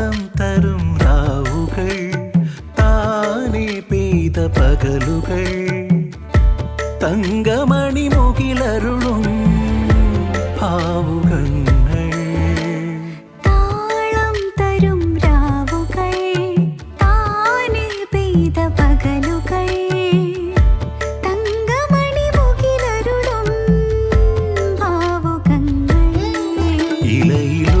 നാണം തരും രാവുകൾ താനെ പെയ്ത പകലുകൾ. തങ്കമണി മുകിലരുളും പാവുകൾ ഇലയിലോ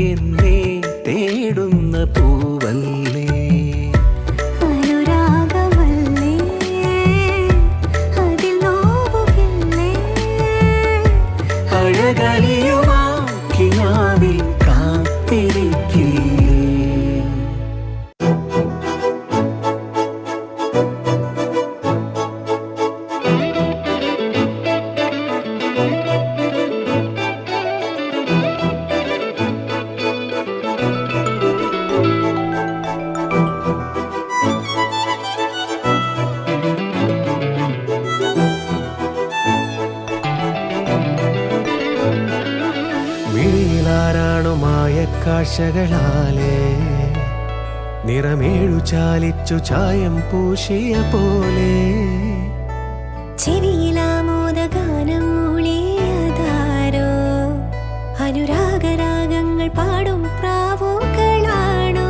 അഴകലിയുമാ വീലാരാണു മായക്കാഴ്ചകളാലേ? നിറമേഴു ചാലിച്ചു ചായം പൂശിയ പോലെ. ചെവിയിലാമോദഗാനം മൂളിയതാരോ? അനുരാഗരാഗങ്ങൾ പാടും പ്രാവുകളാണോ?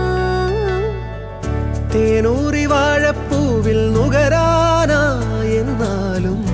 തേനൂറി വാഴപ്പൂ